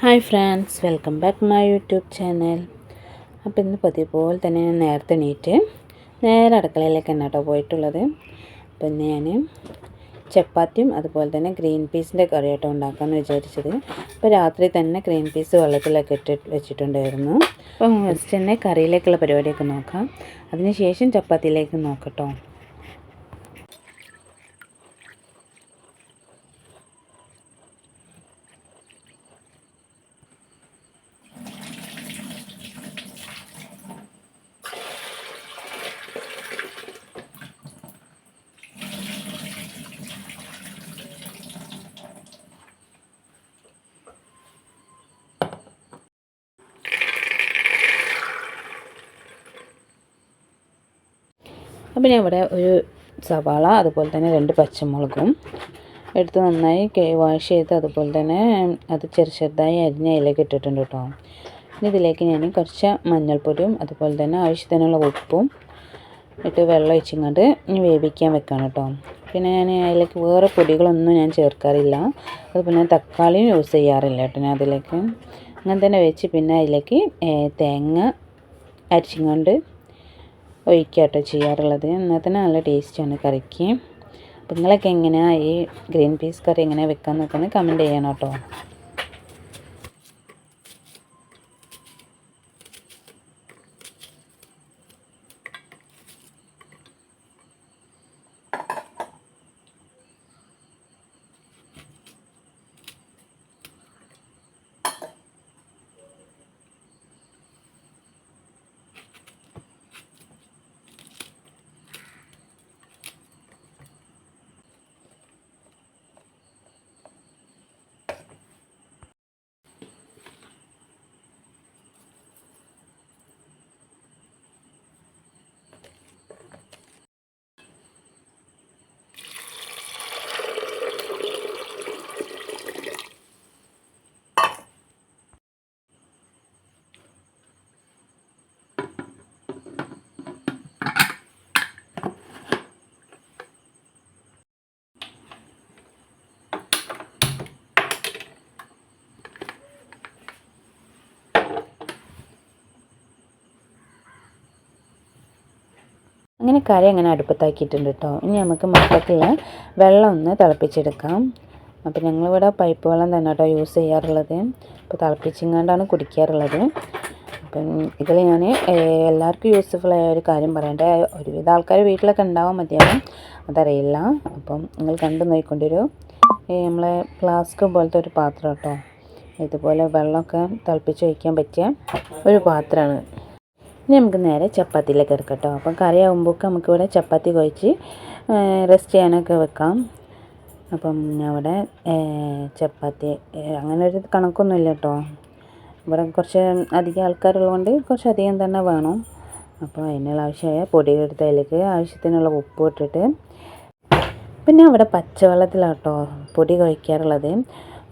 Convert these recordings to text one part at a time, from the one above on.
Hi friends welcome back my YouTube channel. അപ്പോൾ ഇന്ന് പതിപോലെ പോലെ തന്നെ ഞാൻ നേരത്തെ എണീറ്റ് നേരെ അടുക്കളയിലേക്ക് തന്നെ കേട്ടോ പോയിട്ടുള്ളത്. അപ്പോൾ ഇന്ന് ഞാൻ ചപ്പാത്തിയും അതുപോലെ തന്നെ ഗ്രീൻ പീസിന്റെ കറി കേട്ടോ ഉണ്ടാക്കാമെന്ന് വിചാരിച്ചത്. അപ്പോൾ രാത്രി തന്നെ ഗ്രീൻ പീസ് വെള്ളത്തിലൊക്കെ ഇട്ട് വെച്ചിട്ടുണ്ടായിരുന്നു. അപ്പം ഫസ്റ്റ് തന്നെ കറിയിലേക്കുള്ള പരിപാടിയൊക്കെ നോക്കാം. അതിന് ശേഷം ചപ്പാത്തിയിലേക്ക് നോക്കട്ടോ അപ്പോൾ ഞാൻ ഇവിടെ ഒരു സവാള അതുപോലെ തന്നെ രണ്ട് പച്ചമുളകും എടുത്ത് നന്നായി വാഷ് ചെയ്ത് അതുപോലെ തന്നെ അത് ചെറു ചെറുതായി അരിഞ്ഞ അതിലേക്ക് ഇട്ടിട്ടുണ്ട് കേട്ടോ. ഇനി ഇതിലേക്ക് ഞാൻ കുറച്ച് മഞ്ഞൾപ്പൊടിയും അതുപോലെ തന്നെ ആവശ്യത്തിനുള്ള ഉപ്പും ഇട്ട് വെള്ളം ഒഴിച്ചിങ്ങോട്ട് ഇനി വേവിക്കാൻ വെക്കണം കേട്ടോ. പിന്നെ ഞാൻ അതിലേക്ക് വേറെ പൊടികളൊന്നും ഞാൻ ചേർക്കാറില്ല. അതുപോലെ തക്കാളിയും യൂസ് ചെയ്യാറില്ല കേട്ടോ ഞാൻ അതിലേക്ക്. അങ്ങനെ തന്നെ വെച്ച് പിന്നെ അതിലേക്ക് തേങ്ങ അരിച്ചിങ്ങോണ്ട് ഒഴിക്കുക ചെയ്യാറുള്ളത്. എന്നാൽ തന്നെ നല്ല ടേസ്റ്റാണ് കറിക്ക്. അപ്പോൾ നിങ്ങളൊക്കെ എങ്ങനെയാണ് ഈ ഗ്രീൻ പീസ് കറി എങ്ങനെ വെക്കാൻ നോക്കുന്നത്? കമന്റ് ചെയ്യണം കേട്ടോ. അങ്ങനെ കറി അങ്ങനെ അടുപ്പത്താക്കിയിട്ടുണ്ട് കേട്ടോ ഇനി നമുക്ക് മക്കൾക്കുള്ള വെള്ളം ഒന്ന് തിളപ്പിച്ചെടുക്കാം. അപ്പോൾ ഞങ്ങളിവിടെ പൈപ്പ് വെള്ളം തന്നെ കേട്ടോ യൂസ് ചെയ്യാറുള്ളത്. അപ്പോൾ തിളപ്പിച്ചിങ്ങാണ്ടാണ് കുടിക്കാറുള്ളത്. അപ്പം ഇതിൽ ഞാൻ എല്ലാവർക്കും യൂസ്ഫുള്ളായ ഒരു കാര്യം പറയട്ടെ. ഒരുവിധ ആൾക്കാർ വീട്ടിലൊക്കെ ഉണ്ടാവാൻ മതിയാവും. അതറിയില്ല. അപ്പം നിങ്ങൾ കണ്ടു നോക്കിക്കൊണ്ടൊരു. നമ്മളെ ഫ്ലാസ്ക് പോലത്തെ ഒരു പാത്രം കേട്ടോ ഇതുപോലെ വെള്ളമൊക്കെ തിളപ്പിച്ച് വയ്ക്കാൻ പറ്റിയ ഒരു പാത്രമാണ്. ഇനി നമുക്ക് നേരെ ചപ്പാത്തിയിലേക്ക് എടുക്കട്ടോ അപ്പം കറിയാകുമ്പോൾ നമുക്ക് ഇവിടെ ചപ്പാത്തി കുഴച്ച് റെസ്റ്റ് ചെയ്യാനൊക്കെ വെക്കാം. അപ്പം അവിടെ ചപ്പാത്തി അങ്ങനെ ഒരു കണക്കൊന്നുമില്ല കേട്ടോ. ഇവിടെ കുറച്ച് അധികം ആൾക്കാരുള്ളതുകൊണ്ട് കുറച്ച് അധികം തന്നെ വേണം. അപ്പോൾ അതിനുള്ള ആവശ്യമായ പൊടി എടുത്ത് അതിലേക്ക് ആവശ്യത്തിനുള്ള ഉപ്പ് ഇട്ടിട്ട്. പിന്നെ അവിടെ പച്ചവെള്ളത്തിലാട്ടോ പൊടി കഴിക്കാറുള്ളത്.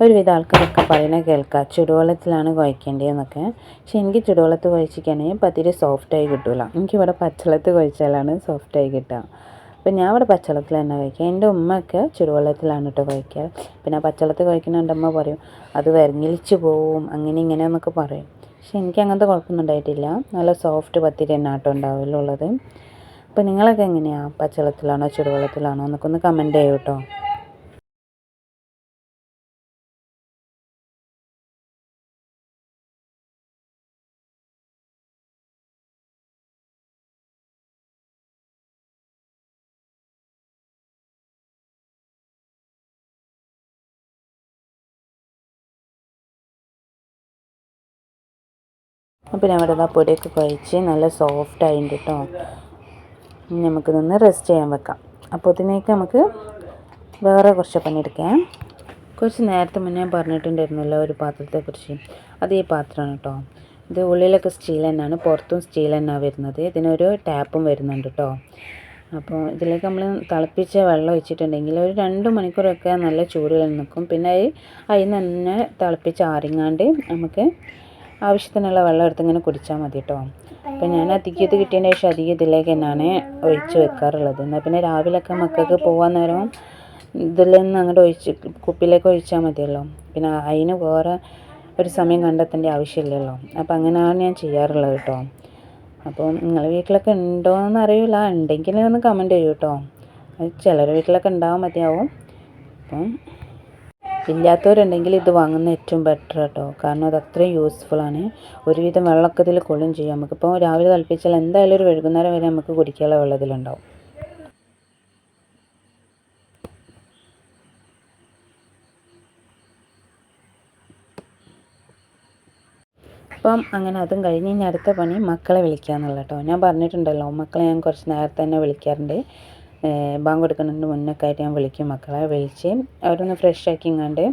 ഒരുവിധ ആൾക്കാരൊക്കെ പറയുന്നത് കേൾക്കാം ചുടുവെള്ളത്തിലാണ് കുഴക്കേണ്ടതെന്നൊക്കെ. പക്ഷെ എനിക്ക് ചുടുവെള്ളത്ത് കുഴച്ചിക്കുകയാണെങ്കിൽ പത്തിരി സോഫ്റ്റായി കിട്ടില്ല എനിക്കിവിടെ പച്ചവെള്ളത്ത് കുഴച്ചാലാണ് സോഫ്റ്റായി കിട്ടുക. അപ്പം ഞാൻ ഇവിടെ പച്ചവെള്ളത്തിൽ തന്നെ കഴിക്കുക എന്റെ ഉമ്മയൊക്കെ ചുടുവെള്ളത്തിലാണ് കേട്ടോ കഴിക്കുക പിന്നെ പച്ചവെള്ളത്തിൽ കഴിക്കുന്നുണ്ട് അമ്മ പറയും അത് വരങ്ങിലിച്ച് പോവും അങ്ങനെ ഇങ്ങനെ എന്നൊക്കെ പറയും. പക്ഷെ എനിക്ക് അങ്ങനത്തെ കുഴപ്പമൊന്നും ഉണ്ടായിട്ടില്ല. നല്ല സോഫ്റ്റ് പത്തിരി തന്നെ ആട്ടോ ഉണ്ടാവുമല്ലോ ഉള്ളത്. അപ്പോൾ നിങ്ങളൊക്കെ എങ്ങനെയാണ് പച്ചവെള്ളത്തിലാണോ ചുടുവെള്ളത്തിലാണോ എന്നൊക്കെ ഒന്ന് കമന്റ് ചെയ്യൂ കേട്ടോ. അപ്പോൾ ഇവിടെ പൊടിയൊക്കെ കഴിച്ച് നല്ല സോഫ്റ്റ് ആയിട്ട് കേട്ടോ ഇനി നമുക്ക് നിന്ന് റെസ്റ്റ് ചെയ്യാൻ വെക്കാം. അപ്പോൾ ഇതിനേക്ക് നമുക്ക് വേറെ കുറച്ച് പണിയെടുക്കാം കുറച്ച് നേരത്തെ മുന്നേ പറഞ്ഞിട്ടുണ്ടായിരുന്നല്ലോ ഒരു പാത്രത്തെക്കുറിച്ച് അത് ഈ പാത്രമാണ് കേട്ടോ ഇത് ഉള്ളിലൊക്കെ സ്റ്റീൽ തന്നെയാണ് പുറത്തും സ്റ്റീൽ തന്നെയാണ് വരുന്നത്. ഇതിനൊരു ടാപ്പും വരുന്നുണ്ട് കേട്ടോ അപ്പോൾ ഇതിലേക്ക് നമ്മൾ തിളപ്പിച്ച വെള്ളം ഒഴിച്ചിട്ടുണ്ടെങ്കിൽ ഒരു രണ്ട് മണിക്കൂറൊക്കെ നല്ല ചൂടിൽ നിൽക്കും. പിന്നെ അതിൽ നിന്ന് തന്നെ തിളപ്പിച്ച് ആറിങ്ങാണ്ട് നമുക്ക് ആവശ്യത്തിനുള്ള വെള്ളം എടുത്ത് ഇങ്ങനെ കുടിച്ചാൽ മതി കേട്ടോ അപ്പം ഞാൻ അധികം ഇത് കിട്ടിയതിന് ശേഷം അധികം ഇതിലേക്ക് തന്നെയാണ് ഒഴിച്ച് വെക്കാറുള്ളത്. എന്നാൽ പിന്നെ രാവിലെയൊക്കെ മക്കൾക്ക് പോകാൻ നേരം ഇതിൽ നിന്ന് അങ്ങോട്ട് ഒഴിച്ച് കുപ്പിയിലേക്ക് ഒഴിച്ചാൽ മതിയല്ലോ. പിന്നെ അതിന് വേറെ ഒരു സമയം കണ്ടെത്തേണ്ട ആവശ്യമില്ലല്ലോ. അപ്പോൾ അങ്ങനെയാണ് ഞാൻ ചെയ്യാറുള്ളത് കേട്ടോ അപ്പോൾ നിങ്ങളുടെ വീട്ടിലൊക്കെ ഉണ്ടോ എന്ന് അറിയില്ല ഉണ്ടെങ്കിൽ ഒന്ന് കമന്റ് ചെയ്യൂ കേട്ടോ ചിലരുടെ വീട്ടിലൊക്കെ ഉണ്ടാവാൻ മതിയാവും. അപ്പം ഇല്ലാത്തവരുണ്ടെങ്കിൽ ഇത് വാങ്ങുന്ന ഏറ്റവും ബെറ്റർ കേട്ടോ കാരണം അത് അത്രയും യൂസ്ഫുള്ളാണ് ഒരുവിധം വെള്ളമൊക്കെ ഇതിൽ കൊള്ളും ചെയ്യും. നമുക്കിപ്പോൾ രാവിലെ തിളപ്പിച്ചാൽ എന്തായാലും ഒരു വൈകുന്നേരം വരെ നമുക്ക് കുടിക്കാനുള്ള വെള്ളത്തിലുണ്ടാവും. അപ്പം അങ്ങനെ അതും കഴിഞ്ഞ് ഇനി അടുത്ത പണി മക്കളെ വിളിക്കുക എന്നുള്ള കേട്ടോ ഞാൻ പറഞ്ഞിട്ടുണ്ടല്ലോ മക്കളെ ഞാൻ കുറച്ച് നേരത്തെ തന്നെ വിളിക്കാറുണ്ട്. ബാങ്ക് കൊടുക്കുന്നതിന് മുന്നൊക്കെ ആയിട്ട് ഞാൻ വിളിക്കും മക്കളെ വിളിച്ച് അവരൊന്ന് ഫ്രഷ് ആക്കി ഇങ്ങാണ്ട്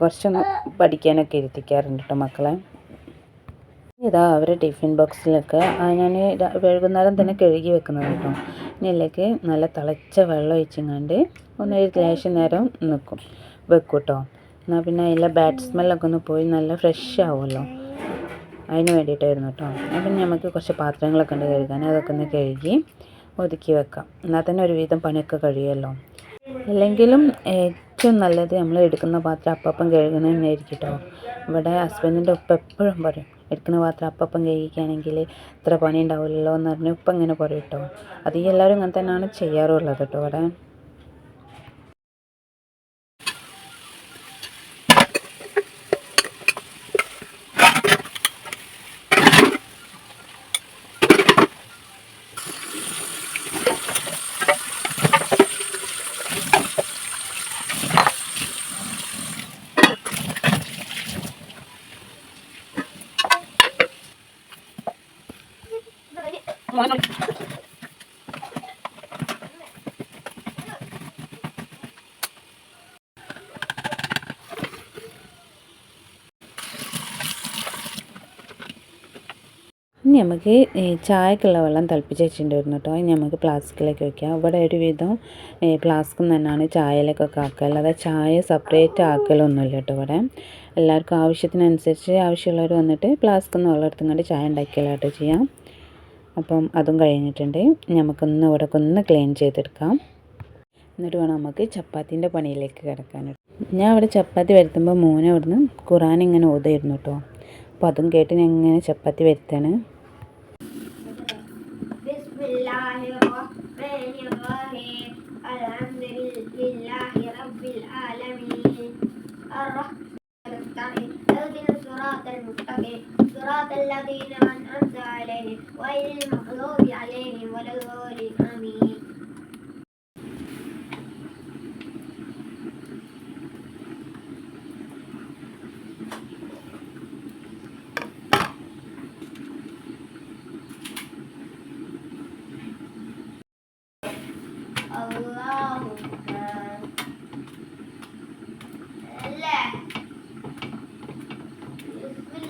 കുറച്ചൊന്ന് പഠിക്കാനൊക്കെ ഇരുത്തിക്കാറുണ്ട് കേട്ടോ മക്കളെ. ഇതാ അവരെ ടിഫിൻ ബോക്സിലൊക്കെ ഞാൻ വൈകുന്നേരം തന്നെ കഴുകി വെക്കുന്നത് കേട്ടോ ഇതിലേക്ക് നല്ല തിളച്ച വെള്ളം ഒഴിച്ചിങ്ങാണ്ട് ഒന്ന് ലേശം നേരം നിൽക്കും വെക്കും കേട്ടോ എന്നാൽ പിന്നെ അതിലെ ബാഡ് സ്മെല്ലൊക്കെ ഒന്ന് പോയി നല്ല ഫ്രഷ് ആവുമല്ലോ. അതിന് വേണ്ടിയിട്ടായിരുന്നു കേട്ടോ അപ്പം നമുക്ക് കുറച്ച് പാത്രങ്ങളൊക്കെ ഉണ്ട് കഴുകാൻ അതൊക്കെ ഒന്ന് കഴുകി ഒതുക്കി വെക്കാം. എന്നാൽ തന്നെ ഒരുവിധം പണിയൊക്കെ കഴിയുമല്ലോ. അല്ലെങ്കിലും ഏറ്റവും നല്ലത് നമ്മൾ എടുക്കുന്ന പാത്രം അപ്പം കഴുകുന്ന തന്നെയായിരിക്കും കേട്ടോ ഇവിടെ ഹസ്ബൻഡിന്റെ ഉപ്പ എപ്പോഴും പറയും എടുക്കുന്ന പാത്രം അപ്പം കഴുകിക്കുകയാണെങ്കിൽ ഇത്ര പണി ഉണ്ടാവില്ലല്ലോ എന്ന് പറഞ്ഞ് ഉപ്പ ഇങ്ങനെ പറയും കേട്ടോ. അത് എല്ലാവരും അങ്ങനെ തന്നെയാണ് ചെയ്യാറുള്ളത് കേട്ടോ. ഇവിടെ നമുക്ക് ചായക്കുള്ള വെള്ളം തിളപ്പിച്ച് വെച്ചിട്ടുണ്ടായിരുന്നു കേട്ടോ. ഇനി നമുക്ക് ഫ്ലാസ്കിലേക്ക് വെക്കാം. ഇവിടെ ഒരുവിധം ഫ്ലാസ്കിൽ തന്നെയാണ് ചായയിലേക്കൊക്കെ ആക്കുക അല്ലാതെ ചായ സെപ്പറേറ്റ് ആക്കലൊന്നുമില്ല കേട്ടോ ഇവിടെ. എല്ലാവർക്കും ആവശ്യത്തിനനുസരിച്ച് ആവശ്യമുള്ളവർ വന്നിട്ട് ഫ്ലാസ്കിൽ നിന്ന് വെള്ളം എടുത്തുകൊണ്ട് ചായ ഉണ്ടാക്കിയാലാട്ടോ ചെയ്യാം. അപ്പം അതും കഴിഞ്ഞിട്ടുണ്ട്. നമുക്കൊന്ന് ഇവിടെ ഒന്ന് ക്ലീൻ ചെയ്തെടുക്കാം. എന്നിട്ട് വേണം നമുക്ക് ചപ്പാത്തിന്റെ പണിയിലേക്ക് കിടക്കാൻ. ഞാൻ അവിടെ ചപ്പാത്തി വരുത്തുമ്പോൾ മോനെ അവിടുന്ന് ഖുറാൻ ഇങ്ങനെ ഓതായിരുന്നു കേട്ടോ. അപ്പോൾ അതും കേട്ട് ഞാൻ ഇങ്ങനെ ചപ്പാത്തി വരുത്താണ് بسم الله الرحمن الرحيم. الحمد لله رب العالمين. الرحمن اهدنا الصراط المستقيم. صراط الذين أنعمت عليهم غير المغضوب عليهم ولا الضالين. آمين.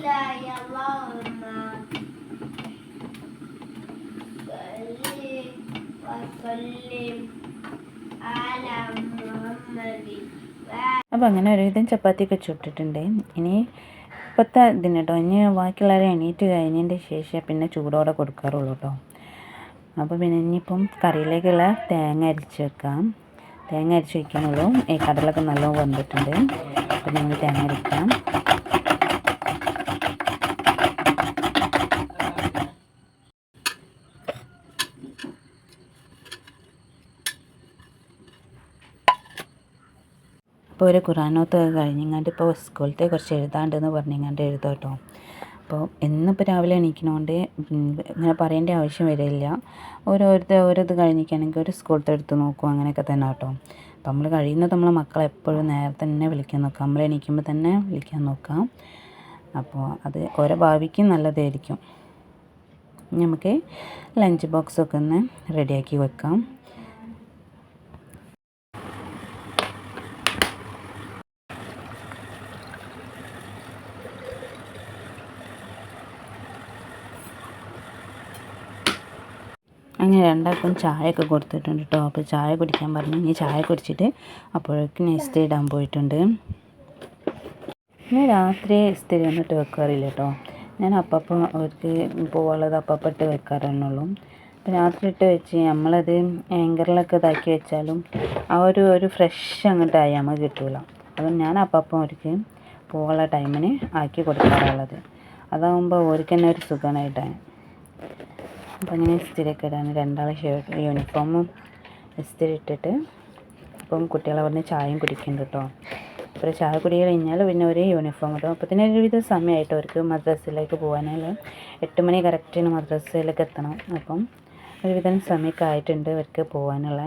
بسم الله اللهم صل وسلم على محمد അപ്പോൾ അങ്ങനെ ഒരുവിധം ചപ്പാത്തിയൊക്കെ ചുട്ടിട്ടുണ്ട് ഇനി ഇപ്പോഴത്തെ ഇതിന് കേട്ടോ ഇനി ബാക്കിയുള്ളവരെ എണീറ്റ് കഴിഞ്ഞതിൻ്റെ ശേഷം പിന്നെ ചൂടോടെ കൊടുക്കാറുള്ളൂ കേട്ടോ അപ്പോൾ പിന്നെ ഇനിയിപ്പം കറിയിലേക്കുള്ള തേങ്ങ അരിച്ച് വെക്കാം തേങ്ങ അരിച്ച് വയ്ക്കാനുള്ളൂ ഈ കടലൊക്കെ നല്ലോണം വന്നിട്ടുണ്ട് അപ്പം നമ്മൾ തേങ്ങ അരിക്കാം ഇപ്പോൾ ഒരു ഖുറാനോത്ത് കഴിഞ്ഞിങ്ങാണ്ട് ഇപ്പോൾ സ്കൂളത്തെ കുറച്ച് എഴുതാണ്ടെന്ന് പറഞ്ഞിങ്ങാണ്ട് എഴുതാം കേട്ടോ അപ്പോൾ എന്നിപ്പോൾ രാവിലെ എണീക്കണോണ്ട് ഇങ്ങനെ പറയേണ്ട ആവശ്യം വരില്ല. ഓരോരുത്തർ ഓരോ ഇത് കഴിഞ്ഞിരിക്കുകയാണെങ്കിൽ ഒരു സ്കൂളത്തെ എടുത്ത് നോക്കും അങ്ങനെയൊക്കെ തന്നെ കേട്ടോ അപ്പോൾ നമ്മൾ കഴിയുന്നത് നമ്മൾ മക്കളെ എപ്പോഴും നേരത്തെ തന്നെ വിളിക്കാൻ നോക്കാം. നമ്മൾ എണീക്കുമ്പോൾ തന്നെ വിളിക്കാൻ നോക്കാം. അപ്പോൾ അത് ഓരോ ഭാവിക്കും നല്ലതായിരിക്കും. നമുക്ക് ലഞ്ച് ബോക്സൊക്കെ ഒന്ന് റെഡിയാക്കി വെക്കാം അങ്ങനെ രണ്ടാൾക്കും ചായയൊക്കെ കൊടുത്തിട്ടുണ്ട് കേട്ടോ അപ്പോൾ ചായ കുടിക്കാൻ പറഞ്ഞു. ഇനി ചായ കുടിച്ചിട്ട് അപ്പോഴേക്കും ഇസ്തിരി ഇടാൻ പോയിട്ടുണ്ട്. ഞാൻ രാത്രി ഇസ്തിരി വന്നിട്ട് വെക്കാറില്ല കേട്ടോ ഞാൻ അപ്പപ്പം അവർക്ക് പോകാനുള്ളത് അപ്പപ്പം ഇട്ട് വെക്കാറെന്നുള്ളൂ. അപ്പോൾ രാത്രി ഇട്ട് വെച്ച് നമ്മളത് ആങ്കറിലൊക്കെ ഇതാക്കി വെച്ചാലും ആ ഒരു ഒരു ഫ്രഷ് അങ്ങോട്ടായി നമുക്ക് കിട്ടൂല. അപ്പം ഞാൻ അപ്പപ്പം അവർക്ക് പോകാനുള്ള ടൈമിന് ആക്കി കൊടുക്കാറുള്ളത്. അതാകുമ്പോൾ അവർക്ക് തന്നെ ഒരു സുഖമാണ് ഇടാൻ അപ്പം അങ്ങനെ ഇസ്തിരിയൊക്കെ ഇടാൻ രണ്ടാളെ ഷർട്ട് യൂണിഫോമും ഇസ്തിരി ഇട്ടിട്ട് അപ്പം കുട്ടികളെ പറഞ്ഞ് ചായയും കുടിക്കുന്നുണ്ട് കേട്ടോ. അപ്പോൾ ചായ കുടി കഴിഞ്ഞാൽ പിന്നെ ഒരു യൂണിഫോം ഇടും. അപ്പോൾ തന്നെ ഒരുവിധ സമയമായിട്ട് അവർക്ക് മദ്രസയിലേക്ക് പോകാനുള്ള എട്ട് മണി കറക്റ്റിന് മദ്രസയിലേക്ക് എത്തണം. അപ്പം ഒരുവിധം സമയമൊക്കെ ആയിട്ടുണ്ട് അവർക്ക് പോകാനുള്ള.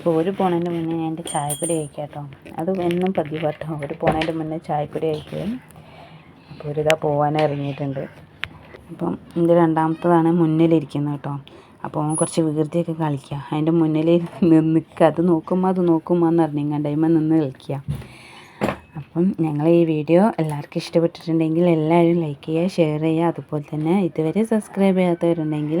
അപ്പോൾ ഒരു പോണേന്റെ മുന്നേ ഞാൻ എന്റെ ചായപ്പൊടി കഴിക്കാം കേട്ടോ അത് എന്നും പതിവ് ഒരു പോണേന്റെ മുന്നേ ചായപ്പൊടി കഴിക്കുകയും അപ്പോൾ ഒരിതാ പോകാൻ ഇറങ്ങിയിട്ടുണ്ട്. അപ്പം എന്റെ രണ്ടാമത്തതാണ് മുന്നിലിരിക്കുന്നത് കേട്ടോ. അപ്പോൾ അവൻ കുറച്ച് വികൃതിയൊക്കെ കളിക്കുക അതിന്റെ മുന്നിൽ നിൽക്കുക. അത് നോക്കുമ്പോൾ അത് നോക്കുമ്പോൾ എന്ന് പറഞ്ഞു ടൈമിൽ നിന്ന് കളിക്കുക. അപ്പം ഞങ്ങൾ ഈ വീഡിയോ എല്ലാവർക്കും ഇഷ്ടപ്പെട്ടിട്ടുണ്ടെങ്കിൽ എല്ലാവരും ലൈക്ക് ചെയ്യുക ഷെയർ ചെയ്യുക. അതുപോലെ തന്നെ ഇതുവരെ സബ്സ്ക്രൈബ് ചെയ്യാത്തവരുണ്ടെങ്കിൽ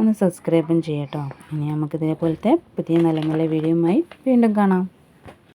ഒന്ന് സബ്സ്ക്രൈബും ചെയ്യട്ടോ ഇനി നമുക്കിതേപോലത്തെ പുതിയ നല്ല നല്ല വീഡിയോയുമായി വീണ്ടും കാണാം.